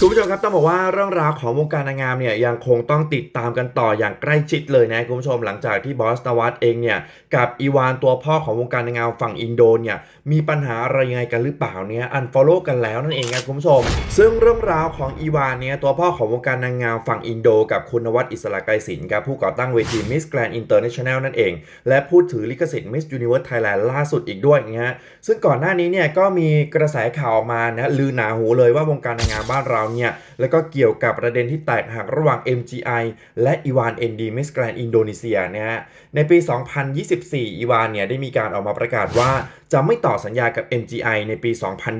คุณผู้ชมครับต้องบอกว่าเรื่องราวของวงการนางงามเนี่ยยังคงต้องติดตามกันต่ออย่างใกล้ชิดเลยนะคุณผู้ชมหลังจากที่บอสนวัตเองเนี่ยกับอีวานตัวพ่อของวงการนางงามฝั่งอินโดเนี่ยมีปัญหาอะไรยังไงกันหรือเปล่าเนี่ยอันฟอลโล่กันแล้วนั่นเองครับคุณผู้ชม ซึ่งเรื่องราวของอีวานเนี่ยตัวพ่อของวงการนางงามฝั่งอินโด กับคุณนวัตอิสระไกรศิลป์ครับผู้ก่อตั้งเวที Miss Grand International นั่นเอง และผู้ถือลิขสิทธิ์ Miss Universe Thailand ล่าสุดอีกด้วยนะฮะซึ่งก่อนหน้านี้เนี่ยก็มีกระแสข่าวออกมานะลือหนาหูเลยว่าวงการนางงามบ้านเราเนี่ย แล้วก็เกี่ยวกับประเด็นที่แตกหักระหว่าง MGI และอีวานเอนดีมิสแกรนอินโดนีเซียนะฮะ ในปี 2024 อีวานเนี่ยได้มีการออกมาประกาศว่าจะไม่ต่อสัญญากับ MGI ในปี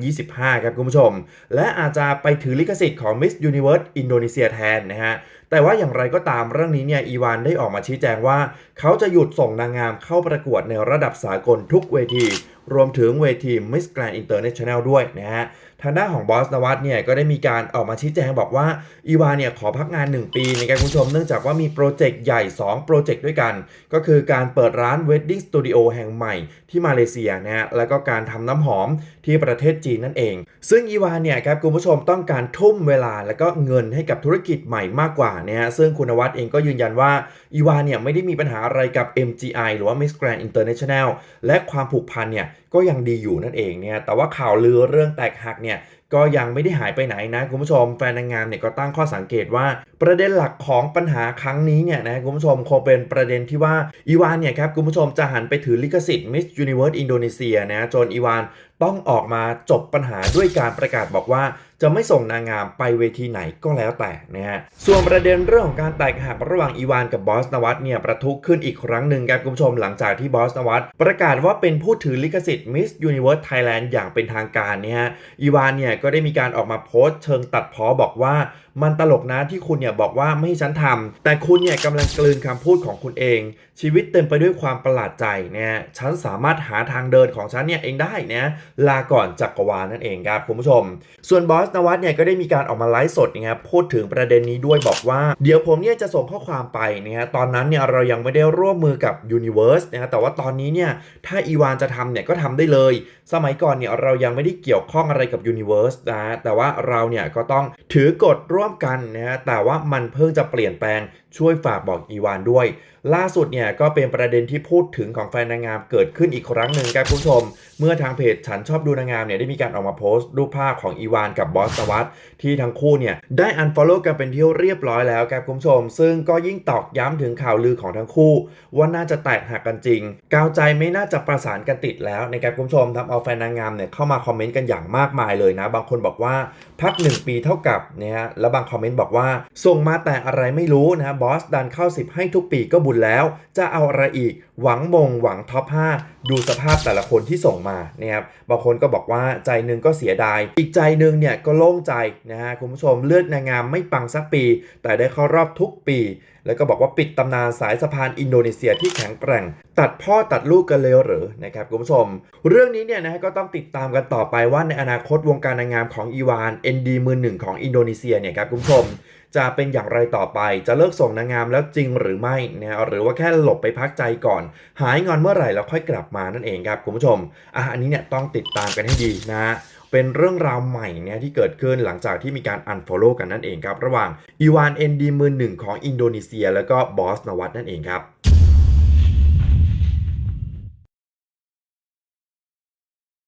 2025 ครับคุณผู้ชม และอาจจะไปถือลิขสิทธิ์ของ Miss Universe อินโดนีเซียแทนนะฮะ แต่ว่าอย่างไรก็ตามเรื่องนี้เนี่ยอีวานได้ออกมาชี้แจงว่า เขาจะหยุดส่งนางงามเข้าประกวดในระดับสากลทุกเวที รวมถึงเวที Miss Grand International ด้วยนะฮะ ทางด้านของบอสนวัตเนี่ยก็ได้มีการออกมาชี้แจงบอกว่าอีวานเนี่ยขอพักงาน 1 ปีในการคุณผู้ชมเนื่องจากว่ามีโปรเจกต์ใหญ่ 2 โปรเจกต์ด้วยกัน ก็คือการเปิดร้าน Wedding Studio แห่งใหม่ที่มาเลเซียนะฮะแล้วก็การทำน้ำหอมที่ประเทศจีนนั่นเอง ซึ่งอีวานเนี่ยครับคุณผู้ชมต้องการทุ่มเวลาแล้วก็เงินให้กับธุรกิจใหม่มากกว่านะฮะซึ่งคุณนวัตเองก็ยืนยันว่าอีวานเนี่ยไม่ได้มีปัญหาอะไรกับ MGI หรือว่า Miss Grand International และความผูกพันเนี่ยก็ยังดีอยู่นั่นเองเนี่ยแต่ว่าข่าวลือเรื่องแตกหักเนี่ยก็ยังไม่ได้หายไปไหนนะคุณผู้ชมแฟนนางงามเนี่ยก็ตั้งข้อสังเกตว่า ประเด็นหลักของปัญหาครั้งนี้เนี่ยนะคุณผู้ชมคงเป็นประเด็นที่ว่าอีวานเนี่ยครับคุณผู้ชมจะหันไปถือลิขสิทธิ์ Miss Universe อินโดนีเซียนะจนอีวานต้องออกมาจบปัญหาด้วยการประกาศบอกว่า จะไม่ส่งนางงามไปเวทีไหนก็แล้วแต่นะฮะส่วนประเด็นเรื่องของการแตกหักระหว่างอีวานกับบอสนวัตเนี่ยประทุขึ้นอีกครั้งหนึ่งครับคุณผู้ชมหลังจากที่บอสนวัตประกาศว่าเป็นผู้ถือลิขสิทธิ์ Miss Universe Thailand อย่างเป็นทางการเนี่ยฮะอีวานเนี่ยก็ได้มีการออกมาโพสต์เชิงตัดพ้อบอกว่ามันตลกนะที่คุณเนี่ยบอกว่าไม่ให้ฉันทำแต่คุณเนี่ยกำลังกลืนคำพูดของคุณเอง ชีวิตเต็มไปด้วยความประหลาดใจเนี่ยฉันสามารถหาทางเดินของฉันเนี่ยเองได้นะลาก่อนจักรวาลนั่นเองครับคุณผู้ชม ส่วนบอสนวัตเนี่ยก็ได้มีการออกมาไลฟ์สดนะครับพูดถึงประเด็นนี้ด้วยบอกว่า เดี๋ยวผมเนี่ยจะส่งข้อความไปนะฮะตอนนั้นเนี่ยเรายังไม่ได้ร่วมมือกับ Universe นะฮะแต่ว่าตอนนี้เนี่ยถ้าอีวานจะทำเนี่ยก็ทำได้เลย สมัยก่อนเนี่ยเรายังไม่ได้เกี่ยวข้องอะไรกับ Universe นะฮะแต่ว่าเราเนี่ยก็ต้องถือกฎร่วมกันนะฮะแต่ว่ามันเพิ่งจะเปลี่ยนแปลง ช่วยฝากบอกอีวานด้วย ล่าสุดเนี่ยก็เป็นประเด็นที่พูดถึงของแฟนนางงามเกิดขึ้นอีกครั้งหนึ่งครับคุณผู้ชม เมื่อทางเพจฉันชอบดูนางงามเนี่ยได้มีการออกมาโพสต์รูปภาพของอีวานกับบอสตวัตที่ทั้งคู่เนี่ยได้อันฟอลโล่กันเป็นที่เรียบร้อยแล้วครับคุณผู้ชม ซึ่งก็ยิ่งตอกย้ำถึงข่าวลือของทั้งคู่ ว่าน่าจะแตกหักกันจริงกาวใจไม่น่าจะประสานกันติดแล้วนะครับคุณผู้ชมทำเอาแฟนนางงามเนี่ยเข้ามาคอมเมนต์กันอย่างมากมายเลยนะ บางคนบอกว่าพัก 1 ปีเท่ากับเนี่ยฮะแล้วบางคอมเมนต์บอกว่าส่งมาแต่อะไรไม่รู้นะบอสดันเข้า 10 ให้ทุกปีก็บุญแล้ว จะเอาอะไรอีก หวังมงหวังท็อป 5 ดูสภาพแต่ละคนที่ส่งมานะครับบางคนก็บอกว่าใจหนึ่งก็เสียดาย อีกใจหนึ่งเนี่ยก็โล่งใจนะฮะคุณผู้ชมเลือดนางงามไม่ปังสักปี แต่ได้เข้ารอบทุกปี แล้วก็บอกว่าปิดตำนานสายสะพานอินโดนีเซียที่แข็งแกร่ง ตัดพ่อตัดลูกกันเลยหรือนะครับคุณผู้ชม เรื่องนี้เนี่ยนะฮะก็ต้องติดตามกันต่อไปว่าในอนาคตวงการนางงามของอีวาน ND มือหนึ่งของอินโดนีเซียเนี่ยครับคุณผู้ชมจะเป็นอย่างไรต่อไป จะเลิกส่งนางงามแล้วจริงหรือไม่นะฮะหรือว่าแค่หลบไปพักใจก่อน หายงอนเมื่อไหร่แล้วค่อยกลับมานั่นเองครับคุณผู้ชมอะอันนี้เนี่ยต้องติดตามกันให้ดีนะฮะเป็นเรื่องราวใหม่เนี่ยที่เกิดขึ้นหลังจากที่มีการ unfollow กันนั่นเองครับ ระหว่างอีวานเอ็นดีมือหนึ่งของอินโดนีเซีย แล้วก็บอสนวัตนั่นเองครับ